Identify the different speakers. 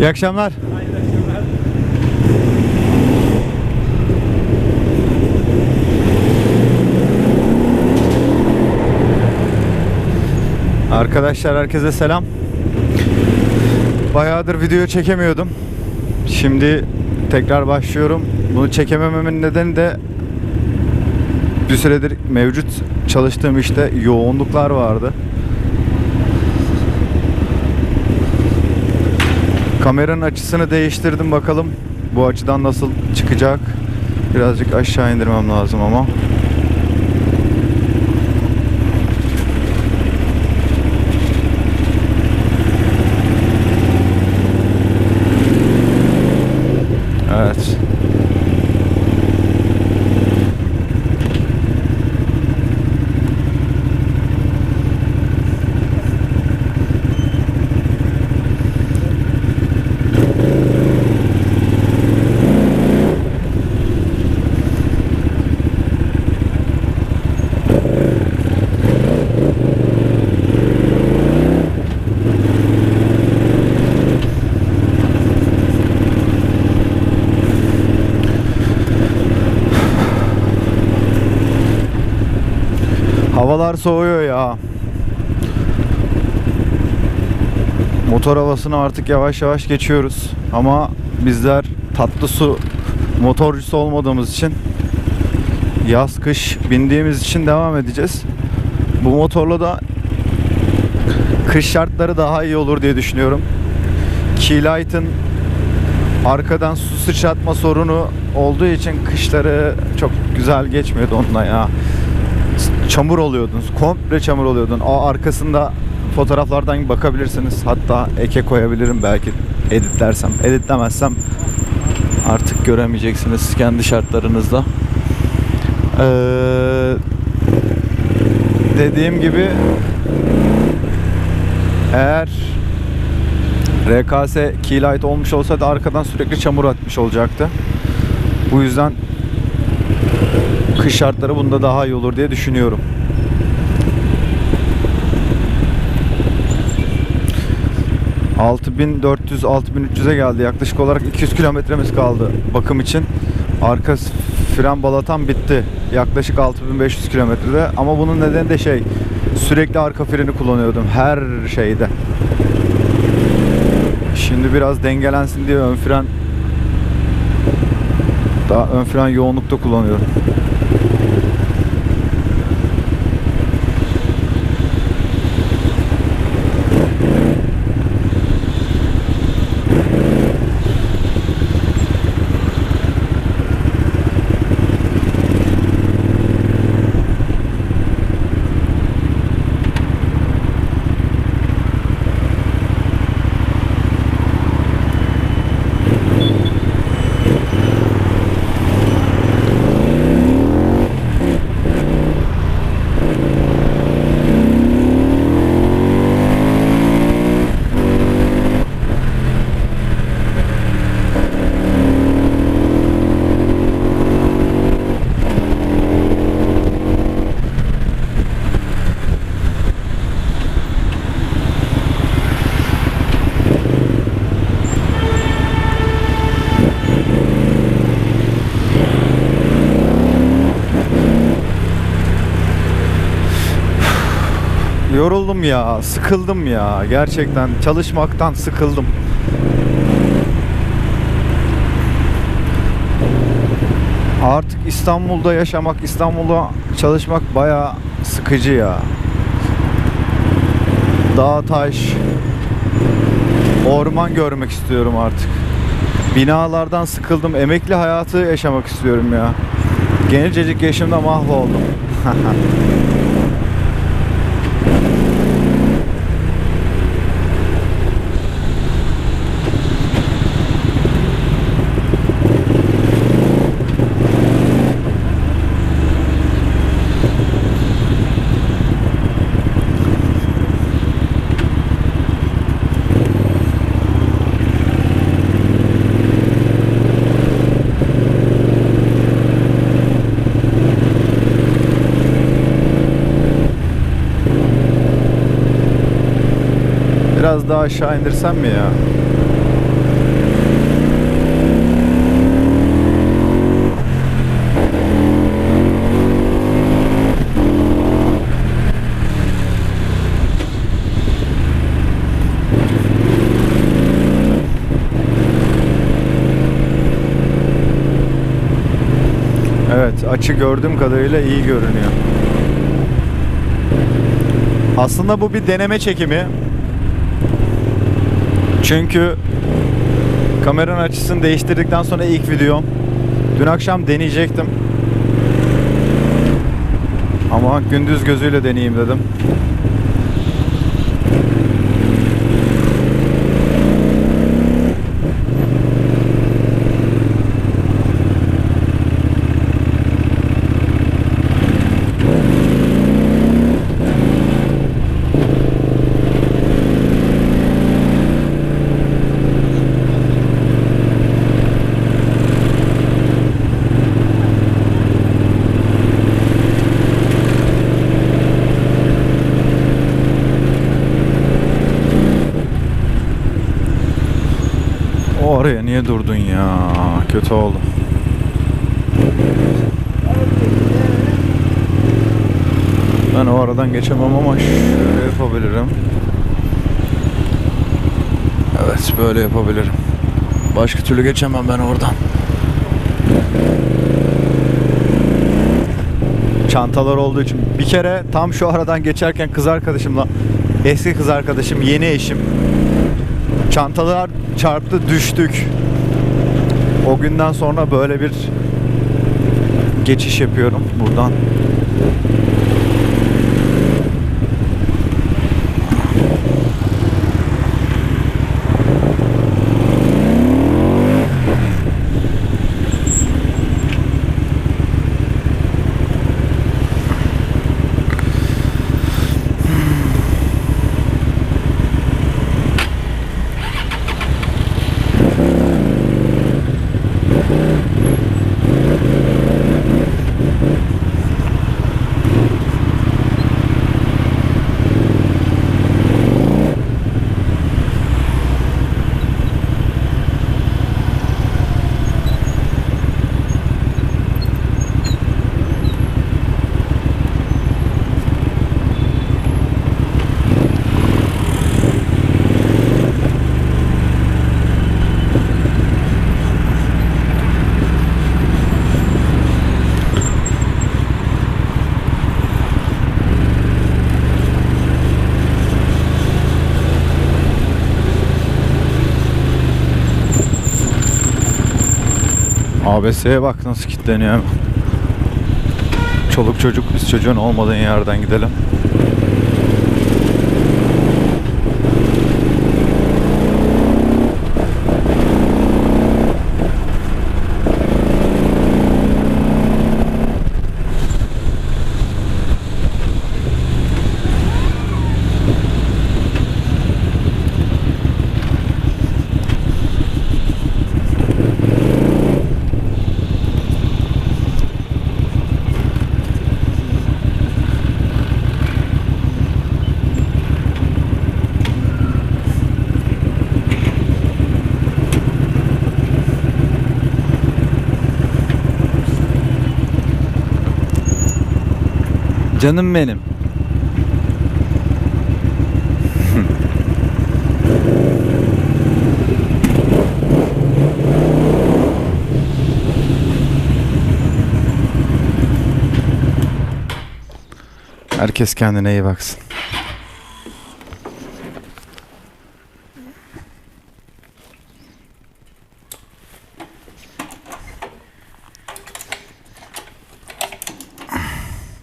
Speaker 1: İyi akşamlar. Arkadaşlar herkese selam. Bayağıdır video çekemiyordum. Şimdi tekrar başlıyorum. Bunu çekemememin nedeni de bir süredir mevcut çalıştığım işte yoğunluklar vardı. Kameranın açısını değiştirdim bakalım bu açıdan nasıl çıkacak. Birazcık aşağı indirmem lazım ama. Evet. Havalar soğuyor ya. Motor havasını artık yavaş yavaş geçiyoruz. Ama bizler tatlı su motorcusu olmadığımız için yaz kış bindiğimiz için devam edeceğiz. Bu motorla da kış şartları daha iyi olur diye düşünüyorum. Keylight'ın arkadan su sıçratma sorunu olduğu için kışları çok güzel geçmiyordu onunla ya çamur oluyordun. Komple çamur oluyordun. O arkasında fotoğraflardan bakabilirsiniz. Hatta eke koyabilirim belki editlersem. Editlemezsem artık göremeyeceksiniz kendi şartlarınızda. Ee, dediğim gibi eğer RKS Keylight olmuş olsaydı arkadan sürekli çamur atmış olacaktı. Bu yüzden kış şartları bunda daha iyi olur diye düşünüyorum. ...6400-6300'e geldi. Yaklaşık olarak 200 kilometremiz kaldı bakım için. Arka fren balatan bitti. Yaklaşık 6500 kilometrede. Ama bunun nedeni de şey... ...sürekli arka freni kullanıyordum her şeyde. Şimdi biraz dengelensin diye ön fren... ...daha ön fren yoğunlukta kullanıyorum. Yoruldum ya, sıkıldım ya. Gerçekten çalışmaktan sıkıldım. Artık İstanbul'da yaşamak, İstanbul'da çalışmak bayağı sıkıcı ya. Dağ taş, orman görmek istiyorum artık. Binalardan sıkıldım. Emekli hayatı yaşamak istiyorum ya. Gencecik yaşımda mahvoldum. Biraz daha aşağı indirsem mi ya? Evet açı gördüğüm kadarıyla iyi görünüyor. Aslında bu bir deneme çekimi. Çünkü kameranın açısını değiştirdikten sonra ilk videom. Dün akşam deneyecektim. Ama gündüz gözüyle deneyeyim dedim. Niye durdun ya? Kötü oldu. Ben o aradan geçemem ama şöyle yapabilirim. Evet böyle yapabilirim. Başka türlü geçemem ben oradan. Çantalar olduğu için. Bir kere tam şu aradan geçerken kız arkadaşımla eski kız arkadaşım yeni eşim çantalar çarptı düştük. O günden sonra böyle bir geçiş yapıyorum buradan. ABS'ye bak nasıl kilitleniyor hemen. Çoluk çocuk biz çocuğun olmadığın yerden gidelim. Canım benim. Herkes kendine iyi baksın.